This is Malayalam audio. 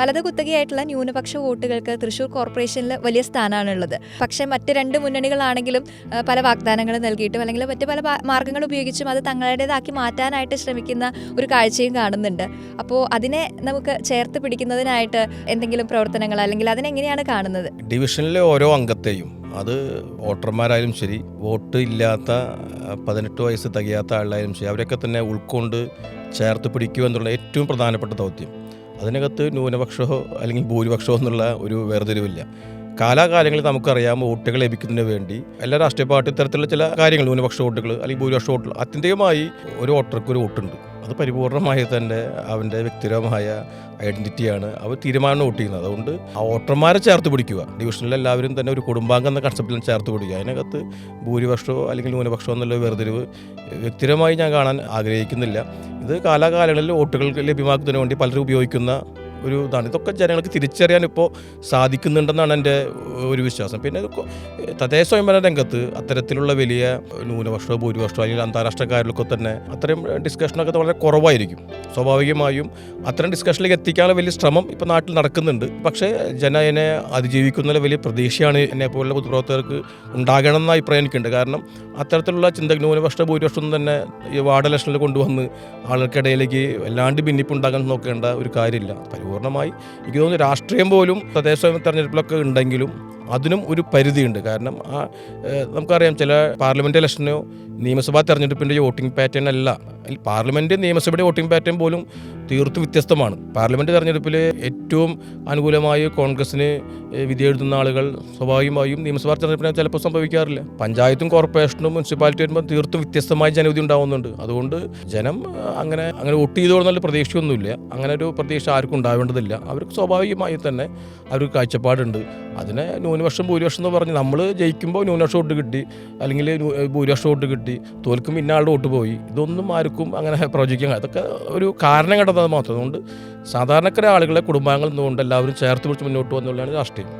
വലത് കുത്തകയായിട്ടുള്ള ന്യൂനപക്ഷ വോട്ടുകൾക്ക് തൃശൂർ കോർപ്പറേഷനിൽ വലിയ സ്ഥാനമാണുള്ളത് പക്ഷേ മറ്റ് രണ്ട് മുന്നണികളാണെങ്കിലും പല വാഗ്ദാനങ്ങൾ നൽകിയിട്ടും അല്ലെങ്കിൽ മറ്റ് പല മാർഗങ്ങൾ ഉപയോഗിച്ചും അത് തങ്ങളുടേതാക്കി മാറ്റാനായിട്ട് ശ്രമിക്കുന്ന ഒരു കാഴ്ചയും കാണുന്നുണ്ട്. അപ്പോൾ അതിനെ നമുക്ക് ചേർത്ത് പിടിക്കുന്നതിനായിട്ട് എന്തെങ്കിലും പ്രവർത്തനങ്ങൾ അല്ലെങ്കിൽ അതിനെങ്ങനെയാണ് കാണുന്നത്? ഡിവിഷനിലെ ഓരോ അംഗത്തെയും അത് വോട്ടർമാരായാലും ശരി വോട്ട് ഇല്ലാത്ത പതിനെട്ട് വയസ്സ് തികയാത്ത ആളായാലും ശരി അവരൊക്കെ തന്നെ ഉൾക്കൊണ്ട് ചേർത്ത് പിടിക്കുക എന്നുള്ള ഏറ്റവും പ്രധാനപ്പെട്ട ദൗത്യം. അതിനകത്ത് ന്യൂനപക്ഷമോ അല്ലെങ്കിൽ ഭൂരിപക്ഷമോ എന്നുള്ള ഒരു വേർതിരിവില്ല. കാലാകാലങ്ങളിൽ നമുക്കറിയാം വോട്ടുകൾ ലഭിക്കുന്നതിന് വേണ്ടി എല്ലാ രാഷ്ട്രീയ പാർട്ടി തരത്തിലുള്ള ചില കാര്യങ്ങൾ ന്യൂനപക്ഷ വോട്ടുകൾ അല്ലെങ്കിൽ ഭൂരിപക്ഷ വോട്ടുകൾ അത്യന്തികമായി ഒരു വോട്ടർക്ക് ഒരു വോട്ടുണ്ട്. അത് പരിപൂർണമായി തന്നെ അവന്റെ വ്യക്തിപരമായ ഐഡന്റിറ്റിയാണ് അവർ തീരുമാനം വോട്ട് ചെയ്യുന്നത് അതുകൊണ്ട് ആ വോട്ടർമാരെ ചേർത്ത് പിടിക്കുക. ഡിവിഷനിൽ എല്ലാവരും തന്നെ ഒരു കുടുംബാംഗം എന്ന കൺസെപ്റ്റിൽ ചേർത്ത് പിടിക്കുക. അതിനകത്ത് ഭൂരിപക്ഷമോ അല്ലെങ്കിൽ ന്യൂനപക്ഷമോ എന്നുള്ള വേർതിരിവ് വ്യക്തിപരമായി ഞാൻ കാണാൻ ആഗ്രഹിക്കുന്നില്ല. ഇത് കാലാകാലങ്ങളിൽ വോട്ടുകൾ ലഭ്യമാക്കുന്നതിന് വേണ്ടി പലരും ഉപയോഗിക്കുന്ന ഒരു ഇതാണ്. ഇതൊക്കെ ജനങ്ങൾക്ക് തിരിച്ചറിയാൻ ഇപ്പോൾ സാധിക്കുന്നുണ്ടെന്നാണ് എന്റെ ഒരു വിശ്വാസം. പിന്നെ തദ്ദേശ സ്വയംഭരണ രംഗത്ത് അത്തരത്തിലുള്ള വലിയ ന്യൂനപക്ഷമോ ഭൂരിപക്ഷമോ അല്ലെങ്കിൽ അന്താരാഷ്ട്രക്കാരിലൊക്കെ തന്നെ അത്തരം ഡിസ്കഷനൊക്കെ വളരെ കുറവായിരിക്കും. സ്വാഭാവികമായും അത്തരം ഡിസ്കഷനിലേക്ക് എത്തിക്കാനുള്ള വലിയ ശ്രമം ഇപ്പോൾ നാട്ടിൽ നടക്കുന്നുണ്ട്. പക്ഷേ ജന എന്നെ അതിജീവിക്കുന്ന വലിയ പ്രതീക്ഷയാണ് എന്നെ പോലുള്ള പൊതുപ്രവർത്തകർക്ക് ഉണ്ടാകണം എന്ന അഭിപ്രായം എനിക്കുണ്ട് കാരണം അത്തരത്തിലുള്ള ചിന്ത ന്യൂനപക്ഷ ഭൂരിപക്ഷം തന്നെ ഈ വാർഡ് ഇലക്ഷനിൽ കൊണ്ടുവന്ന് ആളുകൾക്കിടയിലേക്ക് വല്ലാണ്ട് ഭിന്നിപ്പുണ്ടാകാൻ നോക്കേണ്ട ഒരു കാര്യമില്ല. പരിപൂർണമായി എനിക്ക് തോന്നുന്നു രാഷ്ട്രീയം പോലും തദ്ദേശ തെരഞ്ഞെടുപ്പിലൊക്കെ ഉണ്ടെങ്കിലും അതിനും ഒരു പരിധിയുണ്ട്. കാരണം ആ നമുക്കറിയാം ചില പാർലമെന്റ് ഇലക്ഷനോ നിയമസഭാ തെരഞ്ഞെടുപ്പിന്റെ വോട്ടിംഗ് പാറ്റേൺ അല്ല. പാർലമെന്റ് നിയമസഭയുടെ വോട്ടിംഗ് പാറ്റേൺ പോലും തീർത്തും വ്യത്യസ്തമാണ്. പാർലമെന്റ് തെരഞ്ഞെടുപ്പിൽ ഏറ്റവും അനുകൂലമായി കോൺഗ്രസിന് വിധിയെഴുതുന്ന ആളുകൾ സ്വാഭാവികമായും നിയമസഭാ തെരഞ്ഞെടുപ്പിനെ ചിലപ്പോൾ സംഭവിക്കാറില്ല. പഞ്ചായത്തും കോർപ്പറേഷനും മുനിസിപ്പാലിറ്റി വരുമ്പോൾ തീർത്തും വ്യത്യസ്തമായ ജനവിധി ഉണ്ടാവുന്നുണ്ട്. അതുകൊണ്ട് ജനം അങ്ങനെ അങ്ങനെ വോട്ട് ചെയ്തോളെന്നുള്ള പ്രതീക്ഷയൊന്നുമില്ല. അങ്ങനെ ഒരു പ്രതീക്ഷ ആർക്കും ഉണ്ടാവേണ്ടതില്ല. അവർക്ക് സ്വാഭാവികമായി തന്നെ അവർക്ക് കാഴ്ചപ്പാടുണ്ട്. അതിനെ ന്യൂനപക്ഷം ഭൂരിപക്ഷം എന്ന് പറഞ്ഞ് നമ്മൾ ജയിക്കുമ്പോൾ ന്യൂനപക്ഷം വോട്ട് കിട്ടി അല്ലെങ്കിൽ ഭൂരിപക്ഷം വോട്ട് കിട്ടി തോൽക്കും ഇന്നയാളുടെ വോട്ട് പോയി. ഇതൊന്നും ആർക്കും അങ്ങനെ പ്രവചിക്കാൻ അതൊക്കെ ഒരു കാരണം കണ്ടത് മാത്രം. അതുകൊണ്ട് സാധാരണക്കാരെ ആളുകളെ കുടുംബാംഗങ്ങൾ എന്നുകൊണ്ട് എല്ലാവരും ചേർത്ത് പിടിച്ച് മുന്നോട്ട് വന്നുള്ളതാണ് രാഷ്ട്രീയം.